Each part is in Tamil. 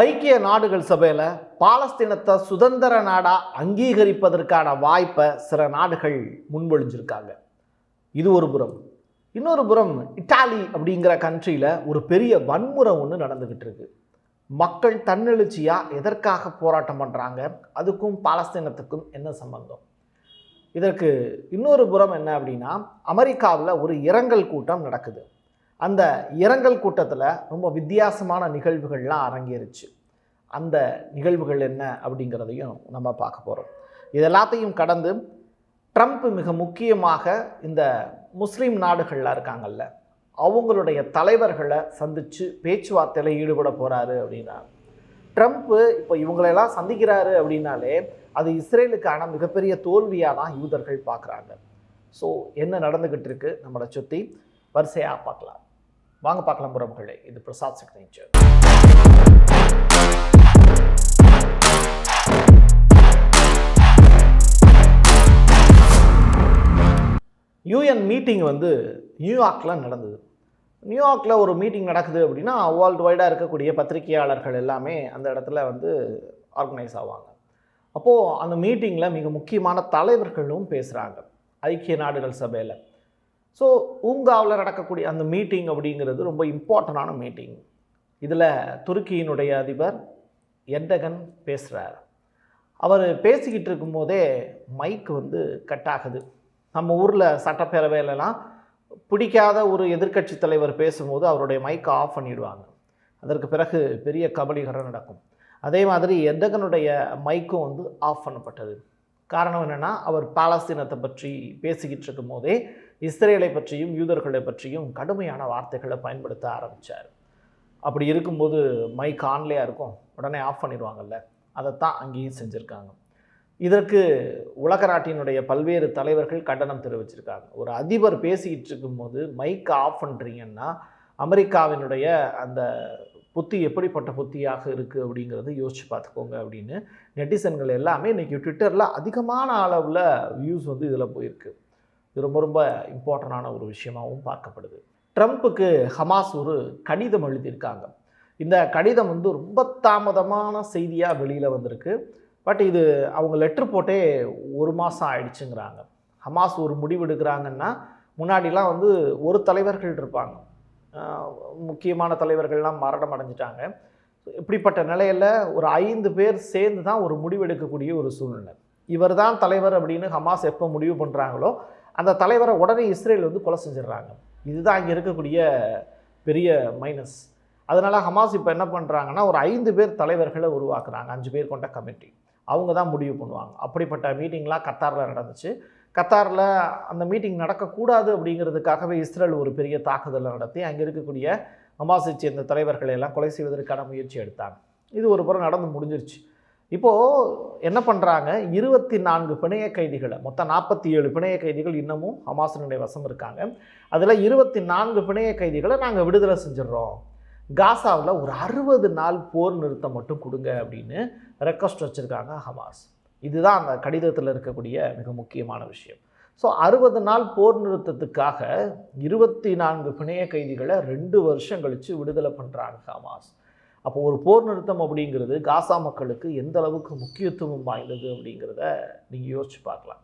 ஐக்கிய நாடுகள் சபையில் பாலஸ்தீனத்தை சுதந்திர நாடாக அங்கீகரிப்பதற்கான வாய்ப்பை சில நாடுகள் முன்மொழிஞ்சிருக்காங்க. இது ஒரு புறம். இன்னொரு புறம் இட்டாலி அப்படிங்கிற கண்ட்ரியில் ஒரு பெரிய வன்முறை ஒன்று நடந்துக்கிட்டு இருக்கு. மக்கள் தன்னெழுச்சியாக எதற்காக போராட்டம் பண்ணுறாங்க அதுக்கும் பாலஸ்தீனத்துக்கும் என்ன சம்பந்தம்? இதற்கு இன்னொரு புறம் என்ன அப்படின்னா அமெரிக்காவில் ஒரு இரங்கல் கூட்டம் நடக்குது. அந்த இரங்கல் கூட்டத்தில் ரொம்ப வித்தியாசமான நிகழ்வுகள்லாம் அரங்கேறுச்சு. அந்த நிகழ்வுகள் என்ன அப்படிங்கிறதையும் நம்ம பார்க்க போகிறோம் இது எல்லாத்தையும் கடந்து ட்ரம்ப் மிக முக்கியமாக இந்த முஸ்லீம் நாடுகள்லாம் இருக்காங்கல்ல அவங்களுடைய தலைவர்களை சந்தித்து பேச்சுவார்த்தையில் ஈடுபட போகிறாரு அப்படின்னாங்க ட்ரம்ப்பு இப்போ இவங்களெல்லாம் சந்திக்கிறாரு அப்படின்னாலே அது இஸ்ரேலுக்கான மிகப்பெரிய தோல்வியாக தான் யூதர்கள் பார்க்குறாங்க. ஸோ என்ன நடந்துக்கிட்டு இருக்கு? நம்மளை சுற்றி வரிசையாக பார்க்கலாம். வாங்க பார்க்கலாம் புறவுகளே இது பிரசாத் சிக்னேச்சர் யூஎன் மீட்டிங் வந்து நியூயார்க்கில் நடந்தது. நியூயார்க்கில் ஒரு மீட்டிங் நடக்குது அப்படின்னா வேர்ல்டு வைடாக இருக்கக்கூடிய பத்திரிகையாளர்கள் எல்லாமே அந்த இடத்துல வந்து ஆர்கனைஸ் ஆவாங்க. அப்போது அந்த மீட்டிங்கில் மிக முக்கியமான தலைவர்களும் பேசுகிறாங்க ஐக்கிய நாடுகள் சபையில். ஸோ ஊங்காவில் நடக்கக்கூடிய அந்த மீட்டிங் அப்படிங்கிறது ரொம்ப இம்பார்ட்டண்டான மீட்டிங் இதில் துருக்கியினுடைய அதிபர் எர்டகன் பேசுகிறார் அவர் பேசிக்கிட்டு இருக்கும்போதே மைக் வந்து கட் ஆகுது. நம்ம ஊரில் சட்டப்பேரவையிலலாம் பிடிக்காத ஒரு எதிர்க்கட்சி தலைவர் பேசும்போது அவருடைய மைக்கை ஆஃப் பண்ணிடுவாங்க. அதற்கு பிறகு பெரிய கபலிகரம் நடக்கும். அதே மாதிரி எர்டகனுடைய மைக்கும் வந்து ஆஃப் பண்ணப்பட்டது. காரணம் என்னென்னா அவர் பாலஸ்தீனத்தை பற்றி பேசிக்கிட்டு இருக்கும் போதே இஸ்ரேலை பற்றியும் யூதர்களை பற்றியும் கடுமையான வார்த்தைகளை பயன்படுத்த ஆரம்பித்தார் அப்படி இருக்கும்போது மைக் ஆன்லேயாக இருக்கும். உடனே ஆஃப் பண்ணிடுவாங்கல்ல. அதைத்தான் அங்கேயும் செஞ்சுருக்காங்க. இதற்கு உலக நாட்டினுடைய பல்வேறு தலைவர்கள் கண்டனம் தெரிவிச்சிருக்காங்க. ஒரு அதிபர் பேசிக்கிட்டு இருக்கும்போது மைக்கை ஆஃப் பண்ணுறீங்கன்னா அமெரிக்காவினுடைய அந்த புத்தி எப்படிப்பட்ட புத்தியாக இருக்குது அப்படிங்கிறது யோசிச்சு பார்த்துக்கோங்க அப்படின்னு நெட்டிசன்கள் எல்லாமே இன்றைக்கி ட்விட்டரில் அதிகமான அளவில் வியூஸ் வந்து இதில் போயிருக்கு. இது ரொம்ப ரொம்ப இம்பார்ட்டண்டான ஒரு விஷயமாகவும் பார்க்கப்படுது. ட்ரம்ப்புக்கு ஹமாஸ் ஒரு கடிதம் எழுதியிருக்காங்க. இந்த கடிதம் வந்து ரொம்ப தாமதமான செய்தியாக வெளியில் வந்திருக்கு. பட் இது அவங்க லெட்ரு போட்டே ஒரு மாதம் ஆயிடுச்சுங்கிறாங்க. ஹமாஸ் ஒரு முடிவு எடுக்கிறாங்கன்னா முன்னாடிலாம் வந்து ஒரு தலைவர்கள் இருப்பாங்க. முக்கியமான தலைவர்கள்லாம் மரணம் அடைஞ்சிட்டாங்க. இப்படிப்பட்ட நிலையில் ஒரு ஐந்து பேர் சேர்ந்து தான் ஒரு முடிவெடுக்கக்கூடிய ஒரு சூழ்நிலை. இவர் தான் தலைவர் அப்படின்னு ஹமாஸ் எப்போ முடிவு பண்ணுறாங்களோ அந்த தலைவரை உடனே இஸ்ரேல் வந்து கொலை செஞ்சிடுறாங்க. இதுதான் அங்கே இருக்கக்கூடிய பெரிய மைனஸ் அதனால் ஹமாஸ் இப்போ என்ன பண்ணுறாங்கன்னா ஒரு ஐந்து பேர் தலைவர்களை உருவாக்குறாங்க. அஞ்சு பேர் கொண்ட கமிட்டி அவங்க தான் முடிவு பண்ணுவாங்க. அப்படிப்பட்ட மீட்டிங்லாம் கத்தாரில் நடந்துச்சு. கத்தாரில் அந்த மீட்டிங் நடக்கக்கூடாது அப்படிங்கிறதுக்காகவே இஸ்ரேல் ஒரு பெரிய தாக்குதலை நடத்தி அங்கே இருக்கக்கூடிய ஹமாஸை சேர்ந்த தலைவர்களை எல்லாம் கொலை செய்வதற்கான முயற்சி எடுத்தாங்க. இது ஒரு புறம் நடந்து முடிஞ்சிருச்சு. இப்போது என்ன பண்ணுறாங்க இருபத்தி நான்கு பிணைய கைதிகளை மொத்தம் நாற்பத்தி ஏழு பிணைய கைதிகள் இன்னமும் ஹமாசனுடைய வசம் இருக்காங்க. அதில் இருபத்தி நான்கு பிணைய கைதிகளை நாங்கள் விடுதலை செஞ்சிடறோம். காசாவில் ஒரு அறுபது நாள் போர் நிறுத்தம் மட்டும் கொடுங்க அப்படின்னு ரெக்வஸ்ட் வச்சுருக்காங்க ஹமாஸ். இதுதான் அந்த கடிதத்தில் இருக்கக்கூடிய மிக முக்கியமான விஷயம். ஸோ அறுபது நாள் போர் நிறுத்தத்துக்காக இருபத்தி நான்கு பிணைய கைதிகளை ரெண்டு வருஷம் கழித்து விடுதலை பண்ணுறாங்க ஹமாஸ். அப்போ ஒரு போர் நிறுத்தம் அப்படிங்கிறது காசா மக்களுக்கு எந்த அளவுக்கு முக்கியத்துவம் வாய்ந்தது அப்படிங்கிறத நீங்கள் யோசிச்சு பார்க்கலாம்.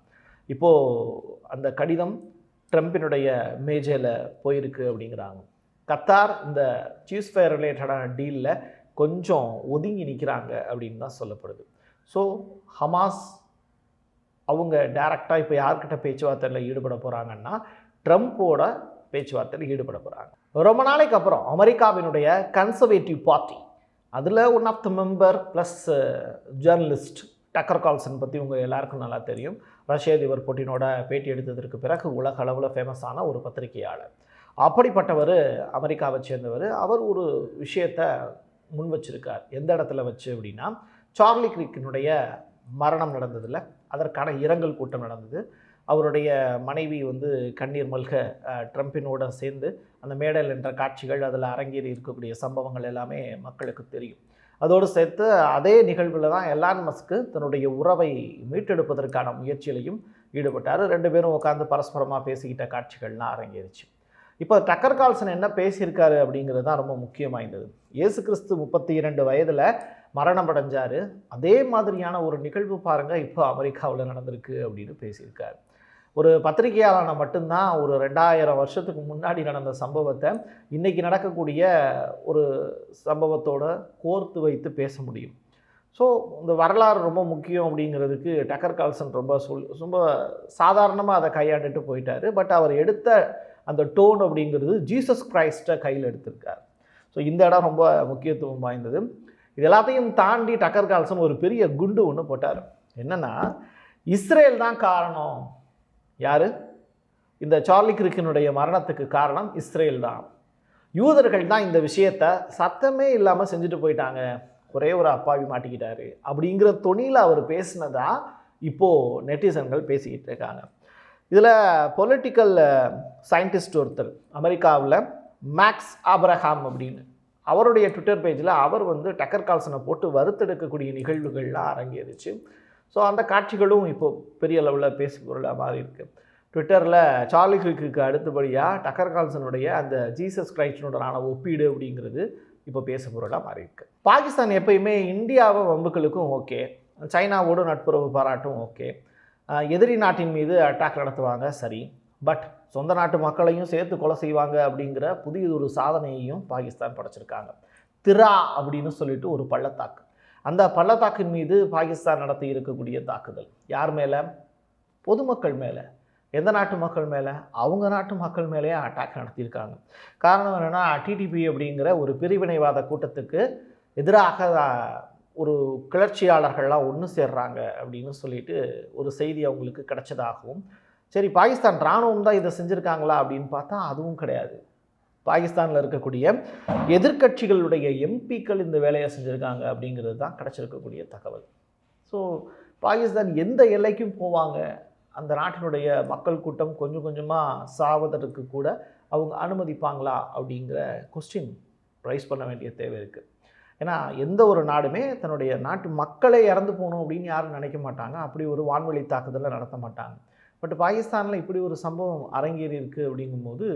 இப்போது அந்த கடிதம் ட்ரம்பினுடைய மேஜையில் போயிருக்கு அப்படிங்கிறாங்க. கத்தார் இந்த சீஸ் ஃபயர் ரிலேட்டடான டீலில் கொஞ்சம் ஒதுங்கி நிற்கிறாங்க அப்படின்னு தான் சொல்லப்படுது. ஸோ ஹமாஸ் அவங்க டைரெக்டாக இப்போ யார்கிட்ட பேச்சுவார்த்தையில் ஈடுபட போகிறாங்கன்னா ட்ரம்ப்போட பேச்சுவார்த்தையில் ஈடுபட போகிறாங்க ரொம்ப நாளைக்கு அப்புறம் அமெரிக்காவினுடைய கன்சர்வேட்டிவ் பார்ட்டி அதில் one of the member plus journalist Tucker Carlson பற்றி உங்கள் எல்லாருக்கும் நல்லா தெரியும். ரஷ்ய அதிபர் புட்டினோட பேட்டி எடுத்ததற்கு பிறகு உலக அளவில் ஃபேமஸான ஒரு பத்திரிகையாளர். அப்படிப்பட்டவர் அமெரிக்காவை சேர்ந்தவர் அவர் ஒரு விஷயத்தை முன் வச்சிருக்கார். எந்த இடத்துல வச்சு அப்படின்னா சார்லி கிரிக்கினுடைய மரணம் நடந்ததில் அதற்கான இரங்கல் கூட்டம் நடந்தது. அவருடைய மனைவி வந்து கண்ணீர் மல்க ட்ரம்பினோட சேர்ந்து அந்த மேடல் என்ற காட்சிகள் அதில் அரங்கேறி இருக்கக்கூடிய சம்பவங்கள் எல்லாமே மக்களுக்கு தெரியும். அதோடு சேர்த்து அதே நிகழ்வில் தான் எலான் மஸ்க்கு தன்னுடைய உறவை மீட்டெடுப்பதற்கான முயற்சியிலையும் ஈடுபட்டார். ரெண்டு பேரும் உட்காந்து பரஸ்பரமாக பேசிக்கிட்ட காட்சிகள்லாம் அரங்கேறிச்சு. இப்போ டக்கர் கால்சன் என்ன பேசியிருக்காரு அப்படிங்கிறது தான் ரொம்ப முக்கியம் இயேசு கிறிஸ்து முப்பத்தி இரண்டு வயதில் மரணம் அடைஞ்சார். அதே மாதிரியான ஒரு நிகழ்வு பாருங்கள் இப்போ அமெரிக்காவில் நடந்திருக்கு அப்படின்னு பேசியிருக்காரு. ஒரு பத்திரிகையாளனை மட்டும்தான் ஒரு ரெண்டாயிரம் வருஷத்துக்கு முன்னாடி நடந்த சம்பவத்தை இன்றைக்கி நடக்கக்கூடிய ஒரு சம்பவத்தோட கோர்த்து வைத்து பேச முடியும். ஸோ இந்த வரலாறு ரொம்ப முக்கியம் அப்படிங்கிறதுக்கு டக்கர் கால்சன் ரொம்ப சொல் ரொம்ப சாதாரணமாக அதை கையாண்டுட்டு போயிட்டார். பட் அவர் எடுத்த அந்த டோன் அப்படிங்கிறது ஜீசஸ் கிரைஸ்ட்டை கையில் எடுத்திருக்கார். ஸோ இந்த இடம் ரொம்ப முக்கியத்துவம் வாய்ந்தது. இது எல்லாத்தையும் தாண்டி டக்கர் கால்சன் ஒரு பெரிய குண்டு ஒன்று போட்டார். என்னென்னா இஸ்ரேல் தான் காரணம். யார்? இந்த சார்லி கிரிக்கினுடைய மரணத்துக்கு காரணம் இஸ்ரேல் தான். யூதர்கள் தான் இந்த விஷயத்தை சத்தமே இல்லாமல் செஞ்சுட்டு போயிட்டாங்க. ஒரே ஒரு அப்பாவி மாட்டிக்கிட்டாரு. அப்படிங்கிற தொனியில் அவர் பேசினதா இப்போது நெட்டிசன்கள் பேசிக்கிட்டு இருக்காங்க. இதில் பொலிட்டிக்கல் சயின்டிஸ்ட் ஒருத்தர் அமெரிக்காவில் மேக்ஸ் ஆப்ரஹாம் அப்படின்னு. அவருடைய ட்விட்டர் பேஜில் அவர் வந்து டக்கர் கால்சனை போட்டு வறுத்தெடுக்கக்கூடிய நிகழ்வுகள்லாம் அரங்கேறிச்சு. ஸோ அந்த காட்சிகளும் இப்போது பெரிய அளவில் பேசு பொருளாக மாறி இருக்கு. ட்விட்டரில் சார்லி கிரிக்கு அடுத்தபடியாக டக்கர் கால்சனுடைய அந்த ஜீசஸ் கிரைஸ்டனுடனான ஒப்பீடு அப்படிங்கிறது இப்போ பேச பொருளாக மாறி இருக்கு. பாகிஸ்தான் எப்பயுமே இந்தியாவை வம்புகளுக்கும் ஓகே. சைனாவோடு நட்புறவு பாராட்டும் ஓகே. எதிரி நாட்டின் மீது அட்டாக் நடத்துவாங்க சரி. பட் சொந்த நாட்டு மக்களையும் சேர்த்து கொலை செய்வாங்க அப்படிங்கிற புதிய ஒரு சாதனையையும் பாகிஸ்தான் படைச்சிருக்காங்க. திரா அப்படின்னு சொல்லிட்டு ஒரு பள்ளத்தாக்கு. அந்த பள்ளத்தாக்கின் மீது பாகிஸ்தான் நடத்தி இருக்கக்கூடிய தாக்குதல். யார் மேலே? பொதுமக்கள் மேலே. எந்த நாட்டு மக்கள் மேலே? அவங்க நாட்டு மக்கள் மேலேயே அட்டாக் நடத்தியிருக்காங்க. காரணம் என்னென்னா டிடிபி அப்படிங்கிற ஒரு பிரிவினைவாத கூட்டத்துக்கு எதிராக ஒரு கிளர்ச்சியாளர்கள்லாம் ஒன்று சேர்றாங்க அப்படின்னு சொல்லிட்டு ஒரு செய்தி அவங்களுக்கு கிடைச்சதாகவும் சரி பாகிஸ்தான் இராணுவம் தான் இதை செஞ்சுருக்காங்களா அப்படின்னு பார்த்தா அதுவும் கிடையாது. பாகிஸ்தானில் இருக்கக்கூடிய எதிர்க்கட்சிகளுடைய எம்பிக்கள் இந்த வேலையை செஞ்சுருக்காங்க அப்படிங்கிறது தான் கிடச்சிருக்கக்கூடிய தகவல். ஸோ பாகிஸ்தான் எந்த எல்லைக்கும் போவாங்க? அந்த நாட்டினுடைய மக்கள் கூட்டம் கொஞ்சம் கொஞ்சமாக சாவதற்கு கூட அவங்க அனுமதிப்பாங்களா அப்படிங்கிற கொஸ்டின் ரைஸ் பண்ண வேண்டிய தேவை இருக்குது ஏன்னா எந்த ஒரு நாடுமே தன்னுடைய நாட்டு மக்களே இறந்து போகணும் அப்படின்னு யாரும் நினைக்க மாட்டாங்க. அப்படி ஒரு வான்வெளி தாக்குதலை நடத்த மாட்டாங்க. பட் பாகிஸ்தானில் இப்படி ஒரு சம்பவம் அரங்கேறி இருக்குது அப்படிங்கும்போது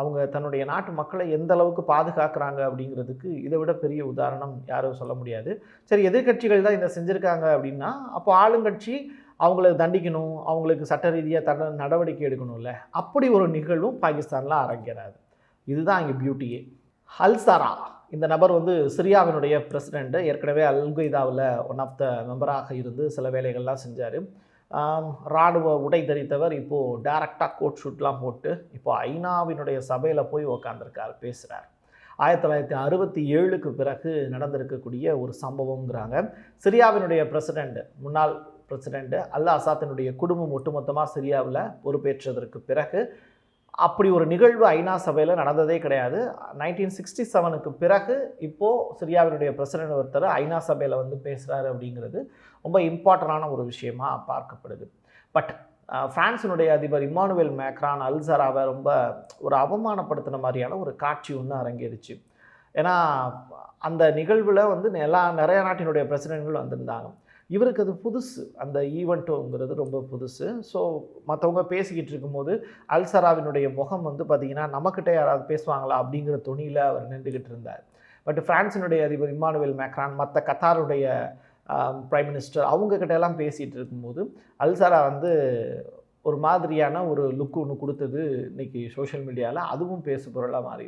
அவங்க தன்னுடைய நாட்டு மக்களை எந்த அளவுக்கு பாதுகாக்கிறாங்க அப்படிங்கிறதுக்கு இதை விட பெரிய உதாரணம் யாரும் சொல்ல முடியாது. சரி எதிர்கட்சிகள் தான் இதை செஞ்சுருக்காங்க அப்படின்னா அப்போ ஆளுங்கட்சி அவங்கள தண்டிக்கணும் அவங்களுக்கு சட்ட ரீதியாக தட நடவடிக்கை எடுக்கணும்ல. அப்படி ஒரு நிகழ்வும் பாகிஸ்தானில் அரங்கிறாது. இதுதான் இங்கே பியூட்டியே ஹல்சாரா இந்த நபர் வந்து சிரியாவினுடைய பிரசிடெண்ட்டு ஏற்கனவே அல்கொய்தாவில் ஒன் ஆஃப் த மெம்பராக இருந்து சில வேலைகள்லாம் செஞ்சார். இராணுவ உடை தரித்தவர் இப்போது டேரெக்டாக கோட் ஷூட்லாம் போட்டு இப்போது ஐநாவினுடைய சபையில் போய் உக்காந்துருக்கார் பேசுகிறார் ஆயிரத்தி தொள்ளாயிரத்தி அறுபத்தி ஏழுக்கு பிறகு நடந்திருக்கக்கூடிய ஒரு சம்பவங்கிறாங்க சிரியாவினுடைய பிரசிடெண்ட் முன்னாள் பிரசிடெண்ட் அல்லா அசாத்தினுடைய குடும்பம் ஒட்டுமொத்தமாக சிரியாவில் பொறுப்பேற்றதற்கு பிறகு அப்படி ஒரு நிகழ்வு ஐநா சபையில் நடந்ததே கிடையாது. நைன்டீன் சிக்ஸ்டி செவனுக்கு பிறகு இப்போது சிரியாவினுடைய பிரசிடென்ட் ஒருத்தர் ஐநா சபையில் வந்து பேசுகிறாரு அப்படிங்கிறது ரொம்ப இம்பார்ட்டண்டான ஒரு விஷயமா பார்க்கப்படுது. பட் ஃப்ரான்ஸினுடைய அதிபர் இமானுவேல் மேக்ரான் அல்சராவை ரொம்ப ஒரு அவமானப்படுத்தின மாதிரியான ஒரு காட்சி ஒன்று அரங்கேறிச்சு. ஏன்னா அந்த நிகழ்வில் வந்து எல்லா நிறைய நாட்டினுடைய பிரசிடென்ட்கள் வந்திருந்தாங்க. இவருக்கு அது புதுசு. அந்த ஈவெண்ட்டுங்கிறது ரொம்ப புதுசு. ஸோ மற்றவங்க பேசிக்கிட்டு இருக்கும்போது அல்சராவினுடைய முகம் வந்து பார்த்திங்கன்னா நம்மக்கிட்ட யாராவது பேசுவாங்களா அப்படிங்கிற துணியில் அவர் நின்றுக்கிட்டு இருந்தார். பட் ஃப்ரான்ஸினுடைய அதிபர் இமானுவேல் மேக்ரான் மற்ற கத்தாருடைய ப்ரைம் மினிஸ்டர் அவங்கக்கிட்ட எல்லாம் பேசிகிட்டு இருக்கும்போது அல்சரா வந்து ஒரு மாதிரியான ஒரு லுக் ஒன்று கொடுத்தது இன்றைக்கி சோஷியல் மீடியாவில் அதுவும் பேசு பொருளாக மாறி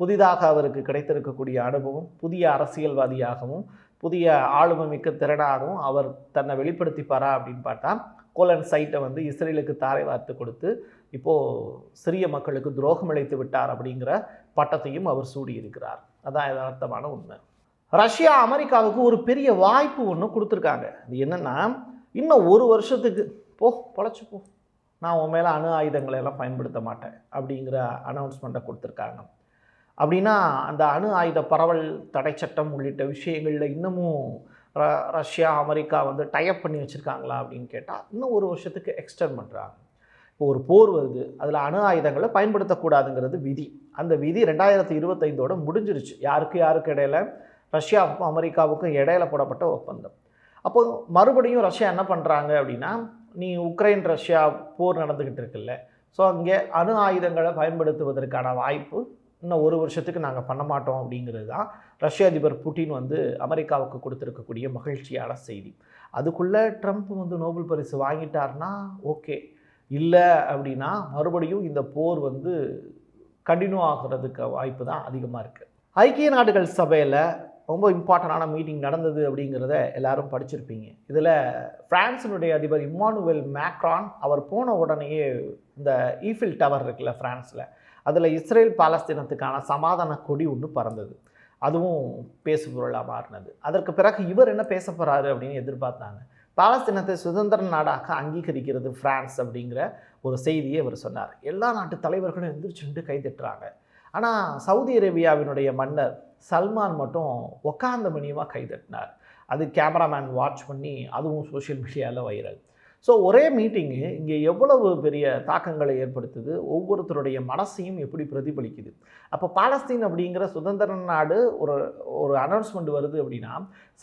புதிதாக அவருக்கு கிடைத்திருக்கக்கூடிய அனுபவம் புதிய அரசியல்வாதியாகவும் புதிய ஆளுமை மிக்க திறனாகவும் அவர் தன்னை வெளிப்படுத்திப்பாரா அப்படின்னு பார்த்தா கோலன் சைட்டை வந்து இஸ்ரேலுக்கு தாரை வார்த்து கொடுத்து இப்போது சிறிய மக்களுக்கு துரோகம் இழைத்து விட்டார் அப்படிங்கிற பட்டத்தையும் அவர் சூடியிருக்கிறார். அதான் யதார்த்தமான உண்மை. ரஷ்யா அமெரிக்காவுக்கு ஒரு பெரிய வாய்ப்பு ஒன்று கொடுத்துருக்காங்க. அது என்னென்னா இன்னும் ஒரு வருஷத்துக்கு போ பொழைச்சி போ. நான் உன் மேலே அணு ஆயுதங்களை எல்லாம் பயன்படுத்த மாட்டேன் அப்படிங்கிற அனௌன்ஸ்மெண்ட்டை கொடுத்துருக்காங்க. அப்படின்னா அந்த அணு ஆயுத பரவல் தடை சட்டம் உள்ளிட்ட விஷயங்களில் இன்னமும் ர ரஷ்யா அமெரிக்கா வந்து டைப் பண்ணி வச்சுருக்காங்களா அப்படின்னு கேட்டால் இன்னும் ஒரு வருஷத்துக்கு எக்ஸ்டர்ன் பண்ணுறாங்க இப்போ ஒரு போர் வருது அதில் அணு ஆயுதங்களை பயன்படுத்தக்கூடாதுங்கிறது விதி. அந்த விதி ரெண்டாயிரத்தி இருபத்தைந்தோட முடிஞ்சிருச்சு. யாருக்கு யாருக்கு இடையில? ரஷ்யாவுக்கும் அமெரிக்காவுக்கும் இடையில போடப்பட்ட ஒப்பந்தம். அப்போது மறுபடியும் ரஷ்யா என்ன பண்ணுறாங்க அப்படின்னா நீ உக்ரைன் ரஷ்யா போர் நடந்துக்கிட்டு இருக்குல்ல ஸோ அங்கே அணு ஆயுதங்களை பயன்படுத்துவதற்கான வாய்ப்பு இன்னும் ஒரு வருஷத்துக்கு நாங்கள் பண்ண மாட்டோம் அப்படிங்கிறது தான் ரஷ்ய அதிபர் புட்டின் வந்து அமெரிக்காவுக்கு கொடுத்துருக்கக்கூடிய மகிழ்ச்சியான செய்தி. அதுக்குள்ளே ட்ரம்ப் வந்து நோபல் பரிசு வாங்கிட்டார்னா ஓகே. இல்லை அப்படின்னா மறுபடியும் இந்த போர் வந்து கண்டினியூ ஆகிறதுக்கு வாய்ப்பு தான் அதிகமாக இருக்குது ஐக்கிய நாடுகள் சபையில் ரொம்ப இம்பார்ட்டண்டான மீட்டிங் நடந்தது அப்படிங்கிறத எல்லாரும் படிச்சிருப்பீங்க. இதில் ஃப்ரான்ஸினுடைய அதிபர் இம்மானுவேல் மேக்ரான் அவர் போன உடனேயே இந்த ஈஃபில் டவர் இருக்குல்ல ஃப்ரான்ஸில் அதில் இஸ்ரேல் பாலஸ்தீனத்துக்கான சமாதான கொடி ஒன்று பறந்தது. அதுவும் பேசுபொருளாக மாறினது. அதற்கு பிறகு இவர் என்ன பேச போகிறாரு அப்படின்னு எதிர்பார்த்தாங்க. பாலஸ்தீனத்தை சுதந்திர நாடாக அங்கீகரிக்கிறது ஃப்ரான்ஸ் அப்படிங்கிற ஒரு செய்தியை இவர் சொன்னார். எல்லா நாட்டு தலைவர்களும் எந்திரிச்சுட்டு கைதட்டுறாங்க ஆனால் சவுதி அரேபியாவினுடைய மன்னர் சல்மான் மட்டும் உக்காந்த மணியமாக கைதட்டினார் அது கேமராமேன் வாட்ச் பண்ணி அதுவும் சோஷியல் மீடியாவில் வைரல். ஸோ ஒரே மீட்டிங்கு இங்கே எவ்வளவு பெரிய தாக்கங்களை ஏற்படுத்துது? ஒவ்வொருத்தருடைய மனசையும் எப்படி பிரதிபலிக்குது? அப்போ பாலஸ்தீன் அப்படிங்கிற சுதந்திர நாடு ஒரு ஒரு அனௌன்ஸ்மெண்ட் வருது அப்படின்னா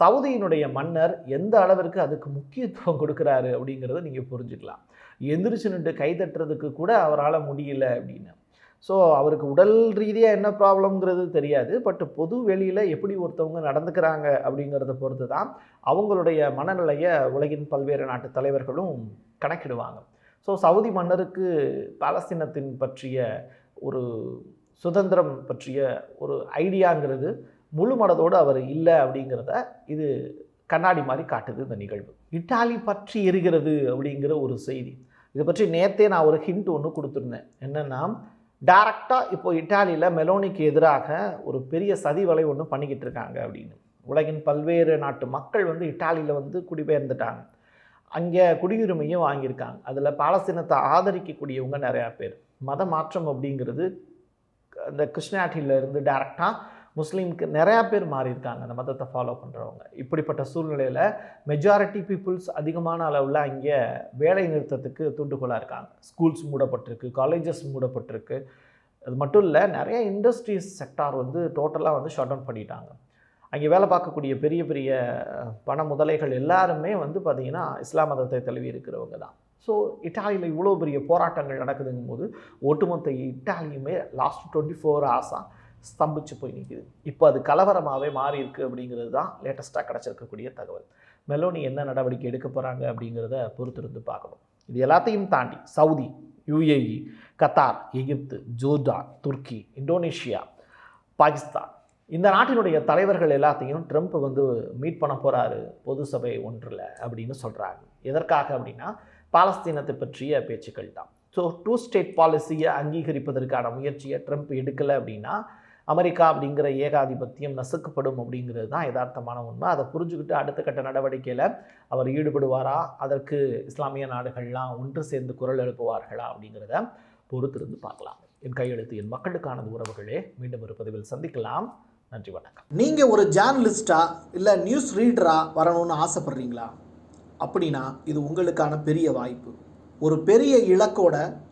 சவுதியினுடைய மன்னர் எந்த அளவிற்கு அதுக்கு முக்கியத்துவம் கொடுக்குறாரு அப்படிங்கிறத நீங்கள் புரிஞ்சுக்கலாம். எந்திரிச்சு நின்று கைதட்டுறதுக்கு கூட அவரால் முடியல அப்படின்னு. ஸோ அவருக்கு உடல் ரீதியாக என்ன ப்ராப்ளம்ங்கிறது தெரியாது. பட் பொது வெளியில் எப்படி ஒருத்தவங்க நடந்துக்கிறாங்க அப்படிங்கிறத பொறுத்து தான் அவங்களுடைய மனநிலையை உலகின் பல்வேறு நாட்டு தலைவர்களும் கணக்கிடுவாங்க. ஸோ சவுதி மன்னருக்கு பாலஸ்தீனத்தின் பற்றிய ஒரு சுதந்திரம் பற்றிய ஒரு ஐடியாங்கிறது முழு மனதோடு அவர் இல்லை அப்படிங்கிறத இது கண்ணாடி மாதிரி காட்டுது இந்த நிகழ்வு. இட்டாலி பற்றி எரிகிறது அப்படிங்கிற ஒரு செய்தி. இதை பற்றி நேற்றே நான் ஒரு ஹிண்ட் ஒன்று கொடுத்துருந்தேன். என்னென்னா டைரக்டாக இப்போ இட்டாலியில் மெலோனிக்கு எதிராக ஒரு பெரிய சதி வலை ஒன்று பண்ணிக்கிட்டு இருக்காங்க அப்படின்னு. உலகின் பல்வேறு நாட்டு மக்கள் வந்து இட்டாலியில் வந்து குடிபெயர்ந்துட்டாங்க. அங்கே குடியுரிமையும் வாங்கியிருக்காங்க. அதில் பாலஸ்தீனத்தை ஆதரிக்கக்கூடியவங்க நிறையா பேர். மத மாற்றம் அப்படிங்கிறது அந்த கிருஷ்ணாட்டிலிருந்து டேரெக்டாக முஸ்லீம்க்கு நிறையா பேர் மாறியிருக்காங்க. அந்த மதத்தை ஃபாலோ பண்ணுறவங்க இப்படிப்பட்ட சூழ்நிலையில் மெஜாரிட்டி பீப்புள்ஸ் அதிகமான அளவில் அங்கே வேலை நிறுத்தத்துக்கு தூண்டுகோலாக இருக்காங்க. ஸ்கூல்ஸ் மூடப்பட்டிருக்கு காலேஜஸ் மூடப்பட்டிருக்கு. அது மட்டும் இல்லை நிறைய இண்டஸ்ட்ரீஸ் செக்டார் வந்து டோட்டலாக வந்து ஷட் டவுன் பண்ணிட்டாங்க. அங்கே வேலை பார்க்கக்கூடிய பெரிய பெரிய பண முதலைகள் எல்லாருமே வந்து பார்த்திங்கன்னா இஸ்லாம் மதத்தை தழுவி இருக்கிறவங்க தான். ஸோ இட்டாலியில் இவ்வளோ பெரிய போராட்டங்கள் நடக்குதுங்கும் போது ஒட்டுமொத்த இட்டாலியுமே லாஸ்ட் டுவெண்ட்டி ஃபோர் ஹவர்ஸாக ஸ்தம்பிச்சு போய் நிற்குது இப்போ அது கலவரமாகவே மாறி இருக்குது அப்படிங்கிறது தான் லேட்டஸ்ட்டாக கிடச்சிருக்கக்கூடிய தகவல். மெலோனி என்ன நடவடிக்கை எடுக்க போகிறாங்க அப்படிங்கிறத பொறுத்திருந்து பார்க்கணும். இது எல்லாத்தையும் தாண்டி Saudi UAE Qatar Egypt Jordan Turkey Indonesia Pakistan. இந்த நாட்டினுடைய தலைவர்கள் எல்லாத்தையும் ட்ரம்ப் வந்து மீட் பண்ண போகிறாரு பொது சபை ஒன்றில் அப்படின்னு சொல்கிறாங்க எதற்காக அப்படின்னா பாலஸ்தீனத்தை பற்றிய பேச்சுக்கள் தான் ஸோ டூ ஸ்டேட் பாலிசியை அங்கீகரிப்பதற்கான முயற்சியை ட்ரம்ப் எடுக்கலை அப்படின்னா அமெரிக்கா அப்படிங்கிற ஏகாதிபத்தியம் நசுக்கப்படும் அப்படிங்கிறது தான் யதார்த்தமான உண்மை. அதை புரிஞ்சுக்கிட்டு அடுத்த கட்ட நடவடிக்கையில் அவர் ஈடுபடுவாரா? அதற்கு இஸ்லாமிய நாடுகள்லாம் ஒன்று சேர்ந்து குரல் எழுப்புவார்களா? அப்படிங்கிறத பொறுத்திருந்து பார்க்கலாம். என் கையெழுத்து என் மக்களுக்கானது உறவுகளே மீண்டும் ஒரு பதிவில் சந்திக்கலாம். நன்றி வணக்கம். நீங்கள் ஒரு ஜேர்னலிஸ்டா இல்லை நியூஸ் ரீடராக வரணும்னு ஆசைப்பட்றீங்களா? அப்படின்னா இது உங்களுக்கான பெரிய வாய்ப்பு. ஒரு பெரிய இலக்கோட